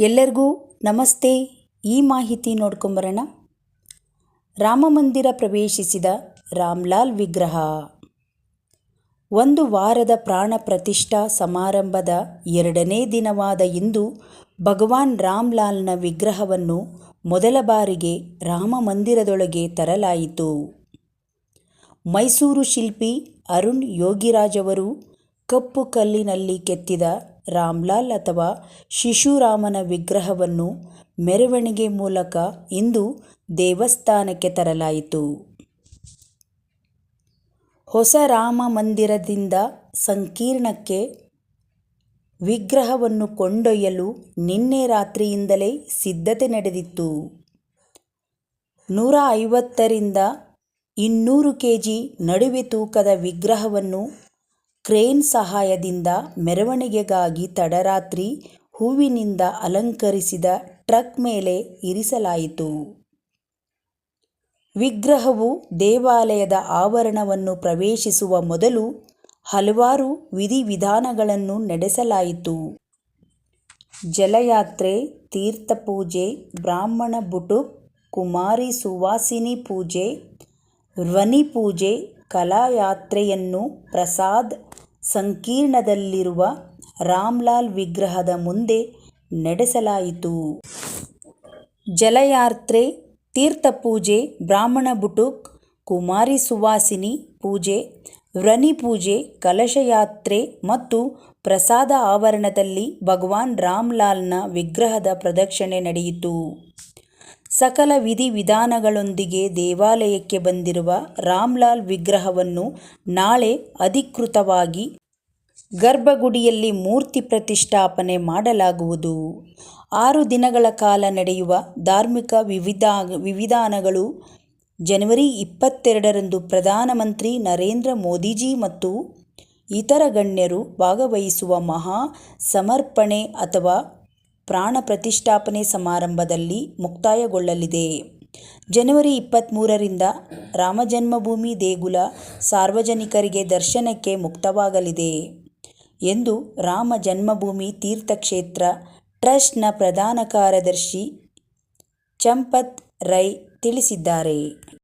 ಎಲ್ಲರಿಗೂ ನಮಸ್ತೆ. ಈ ಮಾಹಿತಿ ನೋಡ್ಕೊಂಬರೋಣ. ರಾಮ ಮಂದಿರ ಪ್ರವೇಶಿಸಿದ ರಾಮ್ಲಾಲ್ ವಿಗ್ರಹ. ಒಂದು ವಾರದ ಪ್ರಾಣ ಪ್ರತಿಷ್ಠಾ ಸಮಾರಂಭದ ಎರಡನೇ ದಿನವಾದ ಇಂದು ಭಗವಾನ್ ರಾಮ್ಲಾಲ್ನ ವಿಗ್ರಹವನ್ನು ಮೊದಲ ಬಾರಿಗೆ ರಾಮ ಮಂದಿರದೊಳಗೆ ತರಲಾಯಿತು. ಮೈಸೂರು ಶಿಲ್ಪಿ ಅರುಣ್ ಯೋಗಿರಾಜ್ ಅವರು ಕಪ್ಪು ಕಲ್ಲಿನಲ್ಲಿ ಕೆತ್ತಿದ ರಾಮ್ಲಾಲ್ ಅಥವಾ ಶಿಶುರಾಮನ ವಿಗ್ರಹವನ್ನು ಮೆರವಣಿಗೆ ಮೂಲಕ ಇಂದು ದೇವಸ್ಥಾನಕ್ಕೆ ತರಲಾಯಿತು. ಹೊಸ ರಾಮ ಮಂದಿರದಿಂದ ಸಂಕೀರ್ಣಕ್ಕೆ ವಿಗ್ರಹವನ್ನು ಕೊಂಡೊಯ್ಯಲು ನಿನ್ನೆ ರಾತ್ರಿಯಿಂದಲೇ ಸಿದ್ಧತೆ ನಡೆದಿತ್ತು. ನೂರ ಐವತ್ತರಿಂದ ಇನ್ನೂರು ಕೆ ಜಿ ನಡುವೆ ತೂಕದ ವಿಗ್ರಹವನ್ನು ಕ್ರೇನ್ ಸಹಾಯದಿಂದ ಮೆರವಣಿಗೆಗಾಗಿ ತಡರಾತ್ರಿ ಹೂವಿನಿಂದ ಅಲಂಕರಿಸಿದ ಟ್ರಕ್ ಮೇಲೆ ಇರಿಸಲಾಯಿತು. ವಿಗ್ರಹವು ದೇವಾಲಯದ ಆವರಣವನ್ನು ಪ್ರವೇಶಿಸುವ ಮೊದಲು ಹಲವಾರು ವಿಧಿವಿಧಾನಗಳನ್ನು ನಡೆಸಲಾಯಿತು. ಜಲಯಾತ್ರೆ ತೀರ್ಥಪೂಜೆ ಬ್ರಾಹ್ಮಣ ಬುಟುಕ್, ಕುಮಾರಿ ಸುವಾಸಿನಿ ಪೂಜೆ, ಧ್ವನಿ ಪೂಜೆ, ಕಲಾಯಾತ್ರೆಯನ್ನು ಪ್ರಸಾದ್ ಸಂಕೀರ್ಣದಲ್ಲಿರುವ ರಾಮ್ಲಾಲ್ ವಿಗ್ರಹದ ಮುಂದೆ ನಡೆಸಲಾಯಿತು. ಜಲಯಾತ್ರೆ ತೀರ್ಥಪೂಜೆ ಬ್ರಾಹ್ಮಣ ಬುಟುಕ್, ಕುಮಾರಿ ಸುವಾಸಿನಿ ಪೂಜೆ ವ್ರನಿ ಪೂಜೆ ಕಲಶಯಾತ್ರೆ ಮತ್ತು ಪ್ರಸಾದ ಆವರಣದಲ್ಲಿ ಭಗವಾನ್ ರಾಮ್ಲಾಲ್ನ ವಿಗ್ರಹದ ಪ್ರದಕ್ಷಿಣೆ ನಡೆಯಿತು. ಸಕಲ ವಿಧಿವಿಧಾನಗಳೊಂದಿಗೆ ದೇವಾಲಯಕ್ಕೆ ಬಂದಿರುವ ರಾಮ್ಲಾಲ್ ವಿಗ್ರಹವನ್ನು ನಾಳೆ ಅಧಿಕೃತವಾಗಿ ಗರ್ಭಗುಡಿಯಲ್ಲಿ ಮೂರ್ತಿ ಪ್ರತಿಷ್ಠಾಪನೆ ಮಾಡಲಾಗುವುದು. ಆರು ದಿನಗಳ ಕಾಲ ನಡೆಯುವ ಧಾರ್ಮಿಕ ವಿವಿಧ, ವಿವಿಧಾನಗಳು ಜನವರಿ ಇಪ್ಪತ್ತೆರಡರಂದು ಪ್ರಧಾನಮಂತ್ರಿ ನರೇಂದ್ರ ಮೋದಿಜಿ ಮತ್ತು ಇತರ ಗಣ್ಯರು ಭಾಗವಹಿಸುವ ಮಹಾ ಸಮರ್ಪಣೆ ಅಥವಾ ಪ್ರಾಣ ಪ್ರತಿಷ್ಠಾಪನೆ ಸಮಾರಂಭದಲ್ಲಿ ಮುಕ್ತಾಯಗೊಳ್ಳಲಿದೆ. ಜನವರಿ ಇಪ್ಪತ್ತ್ಮೂರರಿಂದ ರಾಮಜನ್ಮಭೂಮಿ ದೇಗುಲ ಸಾರ್ವಜನಿಕರಿಗೆ ದರ್ಶನಕ್ಕೆ ಮುಕ್ತವಾಗಲಿದೆ ಎಂದು ರಾಮ ಜನ್ಮಭೂಮಿ ತೀರ್ಥಕ್ಷೇತ್ರ ಟ್ರಸ್ಟ್ನ ಪ್ರಧಾನ ಕಾರ್ಯದರ್ಶಿ ಚಂಪತ್ ರೈ ತಿಳಿಸಿದ್ದಾರೆ.